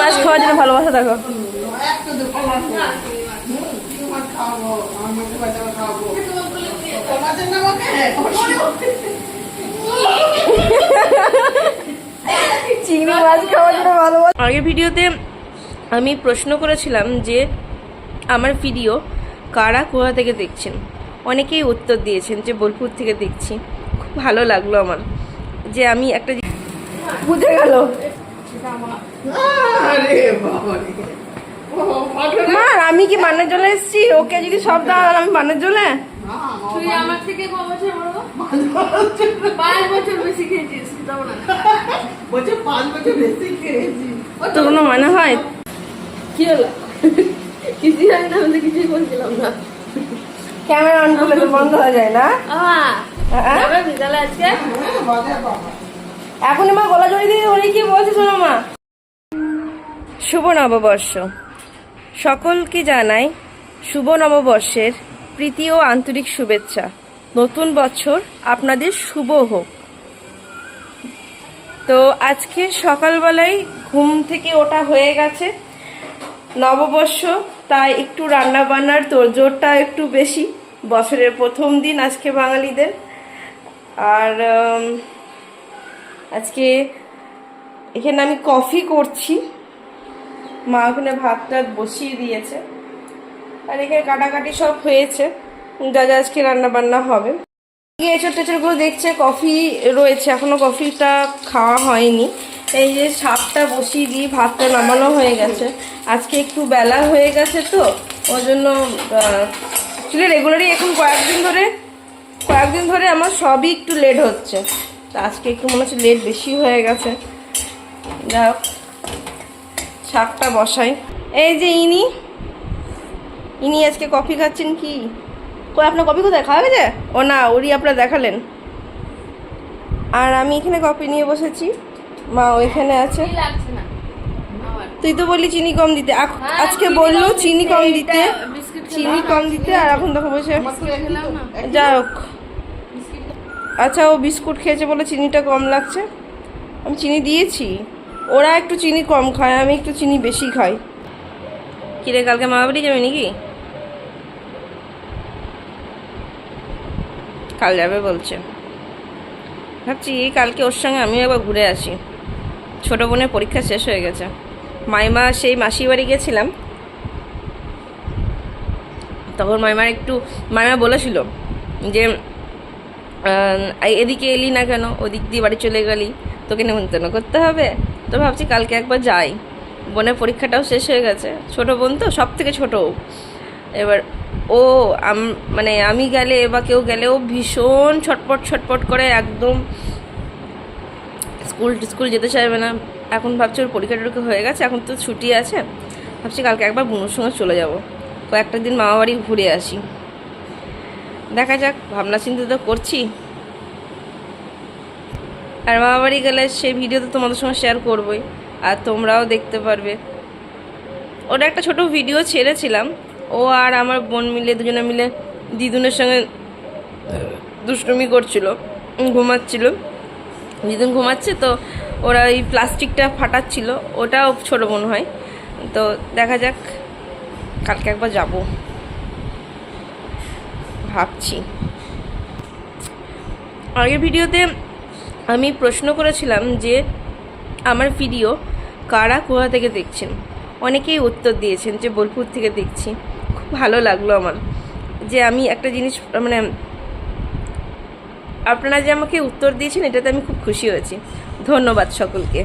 মাছ খাওয়ার জন্য ভালোবাসা দেখো চিংড়ি মাছ খাওয়ার জন্য ভালোবাসা। আগের ভিডিওতে আমি প্রশ্ন করেছিলাম যে আমার ভিডিও কারা কোথা থেকে দেখছেন? অনেকেই উত্তর দিয়েছেন যে বোলপুর থেকে দেখছি। খুব ভালো লাগল আমার যে আমি একটা বুঝে গেল। মা আমি কি মানের জন্য এসেছি? ওকে যদি সব দাও আমি মানের জন্য তুই আমার থেকে ক বছর বড়? পাঁচ বছর। বেশি খেয়েছিস তাও না। বলছে পাঁচ বছর বেশি খেয়েছি। তো কোনো মানে হয়? কি হলো? কিছুই জানি না আমি কিছুই বলছিলাম না। ক্যামেরা অন করলে তো বন্ধ হয়ে যায় না? হ্যাঁ? বিদ্যালয় আজকে? হ্যাঁ এখন মা গলা জড়ি দিয়ে ওরে কি বলছে শোনো মা? শুভ নববর্ষ। সকলকে জানাই শুভ নববর্ষের প্রীতি ও আন্তরিক শুভেচ্ছা। নতুন বছর আপনাদের শুভ হোক। তো আজকে সকালবেলায় ঘুম থেকে ওটা হয়ে গেছে। নববর্ষ, তাই একটু রান্না বান্নার তোড়জোড়টা একটু বেশি। বছরের প্রথম দিন আজকে বাঙালিদের। আর আজকে এখানে আমি কফি করছি। মা ওখানে ভাত টাত বসিয়ে দিয়েছে। আর এখানে কাটাকাটি সব হয়েছে। যা যা আজকে রান্না বান্না হবে। এঁচড় টেচড়গুলো দেখছে, কফি রয়েছে। এখনও কফিটা খাওয়া হয়নি। এই যে সাপটা বসিয়ে দিয়ে ভাতটা নামানো হয়ে গেছে। আজকে একটু বেলা হয়ে গেছে তো ওই জন্য রেগুলারই এখন কয়েকদিন ধরে কয়েকদিন ধরে আমার সবই একটু লেট হচ্ছে। তো আজকে একটু মনে হচ্ছে লেট বেশি হয়ে গেছে। যা হোক, শাকটা বসাই। এই যে ইনি ইনি আজকে কফি খাচ্ছেন কি? কই আপনার কফি কোথায়? খাওয়া গেছে? ও না ওরই আপনারা দেখালেন। আর আমি এখানে কফি নিয়ে বসেছি। মা ওইখানে আছে। তুই তো বললি চিনি কম দিতে। হ্যাঁ, আজকে বলল চিনি কম দিতে। চিনি কম দিতে। আর এখন দেখো বসে। যাই হোক। আচ্ছা ও বিস্কুট খেয়েছে বলে চিনিটা কম লাগছে। আমি চিনি দিয়েছি। ওরা একটু চিনি কম খায়, আমি একটু চিনি বেশি খাই। কিরে, কালকে মা বাড়ি যাবে নাকি? কাল যাবে বলছে। ভাবছি কালকে ওর সঙ্গে আমিও একবার ঘুরে আসি। ছোটো বোনের পরীক্ষা শেষ হয়ে গেছে। মাইমা, সেই মাসি বাড়ি গেছিলাম। তখন মাইমার একটু মাইমা বলেছিল যে এদিকে এলি না কেন? ওদিক দিয়ে বাড়ি চলে গেলি। তোকে নেমন্তন্ন করতে হবে। তো ভাবছি কালকে একবার যাই। বোনের পরীক্ষাটাও শেষ হয়ে গেছে। ছোট বোন তো, সব থেকে ছোটো। এবার ও, আম মানে আমি গেলে বা কেউ গেলেও ভীষণ ছটপট ছটপট করে একদম স্কুল স্কুল যেতে চাইবে না। এখন ভাবছি ওর পরীক্ষা টরীক্ষা হয়ে গেছে, এখন তো ছুটি আছে। ভাবছি কালকে একবার বোনের সঙ্গে চলে যাব। কয়েকটা দিন মামা বাড়ি ঘুরে আসি। দেখা যাক, ভাবনা চিন্তা তো করছি। আর মামা বাড়ি গেলে সেই ভিডিও তো তোমাদের সঙ্গে শেয়ার করবোই, আর তোমরাও দেখতে পারবে। ওটা একটা ছোট ভিডিও ছেড়েছিলাম, ও আর আমার বোন মিলে, দুজনে মিলে দিদুনের সঙ্গে দুষ্টুমি করছিল, ঘুমাচ্ছিল। দিদুন ঘুমাচ্ছে তো, ওরা ওই প্লাস্টিকটা ফাটাচ্ছিল, ওটাও ছোট বোন হয়। তো দেখা যাক, কালকে একবার যাব। ভাবছি। আগের ভিডিওতে আমি প্রশ্ন করেছিলাম যে, আমার ভিডিও কারা কোথা থেকে দেখছেন? অনেকেই উত্তর দিয়েছেন যে, বোলপুর থেকে দেখছি। খুব ভালো লাগল আমার যে, আমি একটা জিনিস মানে আপনারা যে আমাকে উত্তর দিয়েছেন, এটাতে আমি খুব খুশি হয়েছি। ধন্যবাদ সকলকে।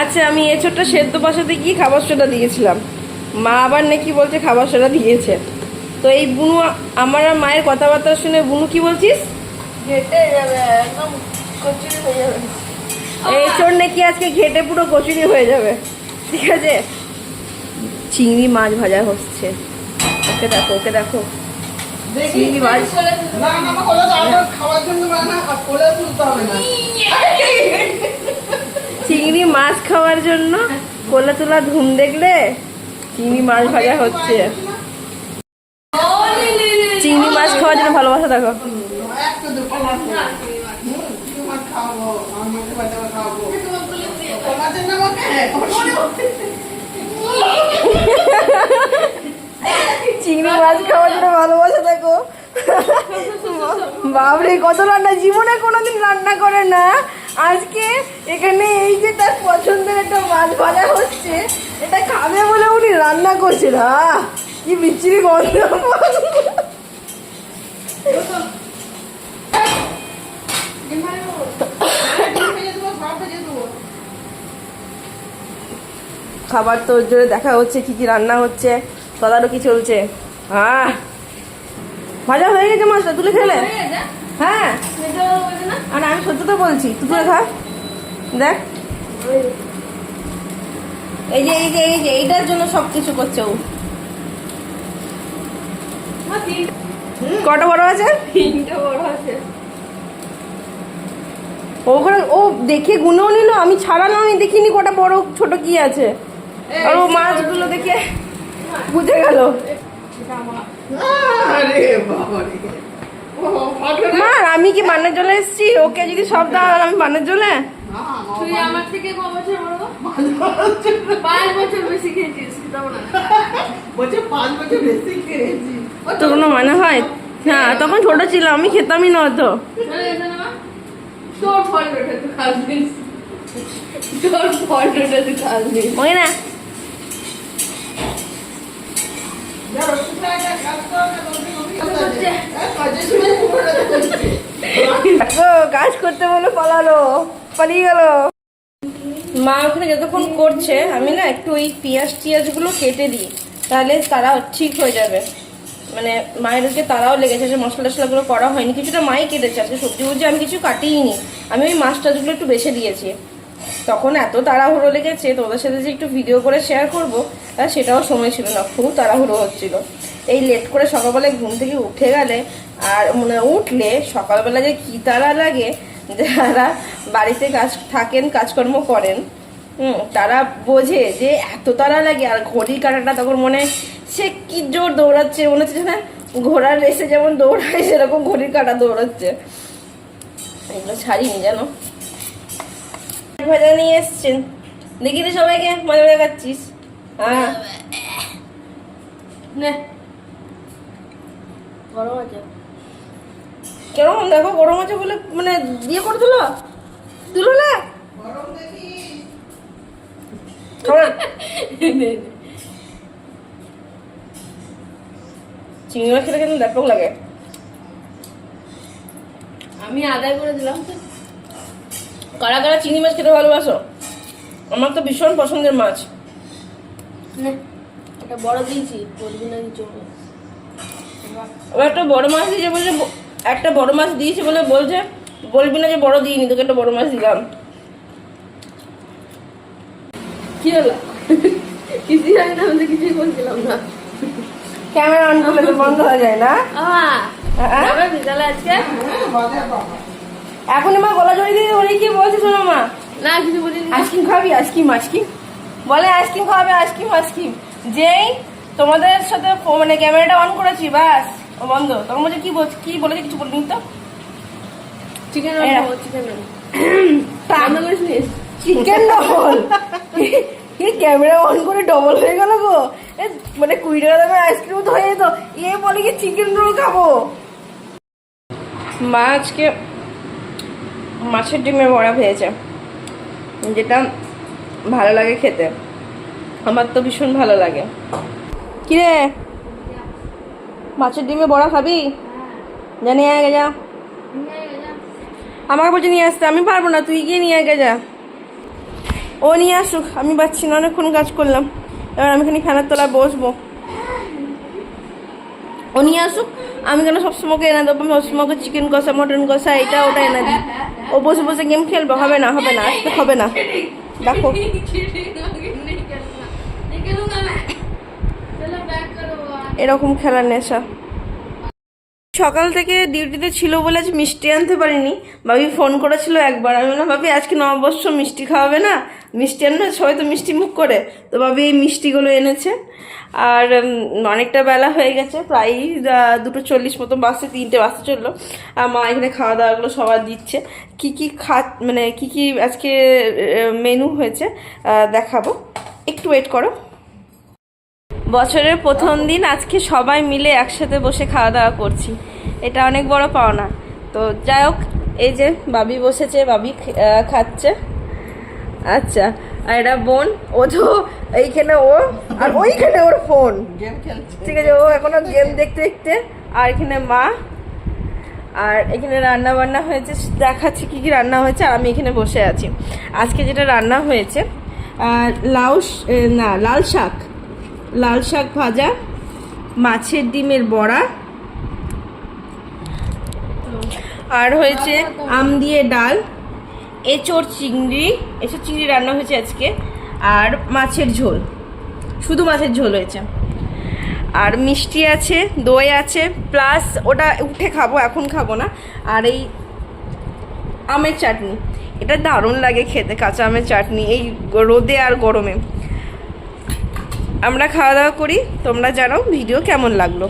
আচ্ছা আমি এছোটটা সেদ্ধ বসাতে গিয়ে খাবার সোডা দিয়েছিলাম। মা আবার নাকি বলছে খাবার সোডা দিয়েছে। তো এই বুনু আমার আর মায়ের কথাবার্তা শুনে বুনু কি বলছিস? এই চোর নাকি আজকে ঘেটে পুরো কচুরি হয়ে যাবে। ঠিক আছে? চিংড়ি মাছ ভাজা হচ্ছে। ওকে দেখো ওকে দেখো। চিংড়ি মাছ। চিংড়ি মাছ খাওয়ার জন্য কোলা তোলা ধুম দেখলে চিংড়ি মাছ ভাজা হচ্ছে। তোমাদের জন্য আমাকে চিংড়ি মাছ খাওয়ার জন্য ভালোবাসা দেখো। বাবরে কত রান্না। জীবনে কোনোদিন রান্না করে না। আজকে এখানে এই যে তার পছন্দের একটা মাছ ভাজা হচ্ছে, এটা খাবে বলে উনি রান্না করছে। না কি বিচ্ছিরি গন্ধ। খাবার তো জোরে দেখা হচ্ছে কি কি রান্না হচ্ছে তদারকি চলছে। আহ! ভাজা হয়ে গেছে মাছটা তুলে খেলে হ্যাঁ? আর আমি সত্যি তো বলছি তুই তুলে খা। দেখ। এই যে এই যে এই যে এইটার জন্য সব কিছু করছে ও। কটা বড় আছে? তিনটে বড় আছে। ও ও দেখে গুনেও নিল আমি ছাড়ালাম আমি দেখিনি কটা বড় ছোট কি আছে। আর ও মাছগুলো দেখে বুঝে গেল। এটা আমার। আরে বাবা রে ও ফাটবে না? মা আমি কি বানের জলে এসেছি? ওকে যদি সব দাও আমি বানের জলে? তুই আমার থেকে ক বছর বড়? পাঁচ বছর। বেশি খেয়েছিস বলছে পাঁচ বছর বেশি খেয়েছি। ও তো কোনো মানে হয়? হ্যাঁ তখন ছোট ছিল আমি খেতামই না তো চলে গেছে না মা? তোর ফল ওঠে তুই খাসনিস তোর ফল ওঠে তুই খাসনিস ওই না। যা রসুন একটা কাজ কর না বলবি নবী আছে কাজের সময় পুরোটা করছে দেখো কাজ করতে বলে পালালো পালিয়ে গেল। মা ওখানে যতক্ষণ করছে আমি না একটু ওই পেঁয়াজ টিয়াজগুলো কেটে দিই তাহলে তারা ঠিক হয়ে যাবে। মানে মায়ের ওদিকে তারাও লেগেছে, যে মশলা টশলাগুলো করা হয়নি। কিছুটা মাই কেটেছে, আজকে সবজি বুঝে আমি কিছু কাটিই নি আমি ওই মাছ টাছগুলো একটু বেছে দিয়েছি। তখন এত তাড়াহুড়ো লেগেছে, তোদের সাথে যে একটু ভিডিও করে শেয়ার করব সেটাও সময় ছিল না, খুব তাড়াহুড়ো হচ্ছিল। এই লেট করে সকালবেলায় ঘুম থেকে উঠে গেলে আর মানে উঠলে সকালবেলা যে কী তারা লাগে, যারা বাড়িতে কাজ থাকেন, কাজকর্ম করেন তারা বোঝে যে এত তাড়া লাগে, আর ঘড়ির কাঁটাটা তখন মনে হয় সে কি জোর দৌড়াচ্ছে, মনে হচ্ছে না ঘোড়ার রেসে যেমন দৌড়ায়, সেরকম ঘড়ির কাঁটা দৌড়াচ্ছে। এগুলো ছাড়িনি, জানো? ভাজা নিয়ে এসছেন। দেখি তো সবাইকে, মজা মজা খাচ্ছিস। হ্যাঁ। নে। গরম আছে। দেখো গরম আছে বলে মানে দিয়ে করে দেখি খাব না? চিংড়ি মাছ খেতে কিন্তু ব্যাপক লাগে। আমি আদায় করে দিলাম তো। কারা কারা চিংড়ি মাছ খেতে ভালোবাসো? আমার তো ভীষণ পছন্দের মাছ। এটা বড় দিয়েছি বলবি না আবার একটা বড় মাছ দিয়েছে বলছে একটা বড় মাছ দিয়েছে বলে বলছে বলবি না যে বড় দিইনি তোকে একটা বড় মাছ দিলাম। কি হলো? কিছু জানি না আমি কিছুই বলছিলাম না। ক্যামেরা অন করলে তো বন্ধ হয়ে যায় না? হ্যাঁ? হ্যাঁ এখন মা গলা জড়িয়ে দিয়ে ওরে কি বলছে শোনো মা। না কিছু বলিনি। আইসক্রিম খাবি আইসক্রিম আইসক্রিম। বলে আইসক্রিম খাওয়াবে আইসক্রিম আইসক্রিম। যেই তোমাদের সাথে মানে ক্যামেরাটা অন করেছি বাস ও বন্ধ। তখন বলছে কি বলছে কি বলেছে কিছু বলিনি তো? চিকেন এরা। রান্না চিকেন রান্না করিস চিকেন ডবল কি ক্যামেরা অন করে ডবল হয়ে গেল গো? মানে কুড়ি টাকা দামের আইসক্রিম তো হয়ে যেত। এ বলে কি চিকেন রোল খাব? মা আজকে মাছের ডিমের বড়া ভেজেছে যেটা ভালো লাগে খেতে। আমার তো ভীষণ ভালো লাগে। কিরে? মাছের ডিমে বড়া খাবি? জানি আগে যা। আমাকে বলছে নিয়ে আসতে আমি পারব না তুই গিয়ে নিয়ে আগে যা। ও নিয়ে আসুক। আমি পাচ্ছি না অনেকক্ষণ কাজ করলাম। এবার আমি এখানে ফ্যানের তলায় বসবো। ও নিয়ে আসুক। আমি কেন সবসময় এনে দেবো। আমি সবসময় চিকেন কষা মটন কষা এটা ওটা এনে দিই। ও বসে বসে গেম খেলব। হবে না হবে না আসতে হবে না। দেখো। এরকম খেলার নেশা। সকাল থেকে ডিউটিতে ছিল বলে আজ মিষ্টি আনতে পারিনি। বাবি ফোন করেছিল একবার। আমি বললাম, ভাবি, আজকে নববর্ষ, মিষ্টি খাওয়াবে না? মিষ্টি আনবে? সবাই তো মিষ্টি মুখ করে। তো বাবি এই মিষ্টিগুলো এনেছে। আর অনেকটা বেলা হয়ে গেছে প্রায় দুটো চল্লিশ মতো বাসে, তিনটে বাসে চলল। আর মা এখানে খাওয়া দাওয়াগুলো সবার দিচ্ছে। কি কি খা মানে কি কি আজকে মেনু হয়েছে দেখাবো। একটু ওয়েট করো। বছরের প্রথম দিন আজকে সবাই মিলে একসাথে বসে খাওয়া দাওয়া করছি। এটা অনেক বড় পাওনা। তো যাই হোক এই যে বাবি বসেছে বাবি খাচ্ছে। আচ্ছা আর এটা বোন ও তো এইখানে ও আর ওইখানে ওর ফোন। ঠিক আছে ও এখনও গেম দেখতে দেখতে আর এখানে মা। আর এখানে রান্না বান্না হয়েছে দেখাচ্ছি কি কি রান্না হয়েছে আর আমি এখানে বসে আছি। আজকে যেটা রান্না হয়েছে লাউ না লাল শাক। লাল শাক ভাজা মাছের ডিমের বড়া আর হয়েছে আম দিয়ে ডাল, এঁচোড় চিংড়ি এঁচোড় চিংড়ি রান্না হয়েছে আজকে, আর মাছের ঝোল, শুধু মাছের ঝোল হয়েছে। আর মিষ্টি আছে, দই আছে, প্লাস ওটা উঠে খাব, এখন খাব না, আর এই আমের চাটনি, এটা দারুণ লাগে খেতে, কাঁচা আমের চাটনি, এই রোদে আর গরমে। আমরা খাওয়া দাওয়া করি, তোমরা জানাও, ভিডিও কেমন লাগল?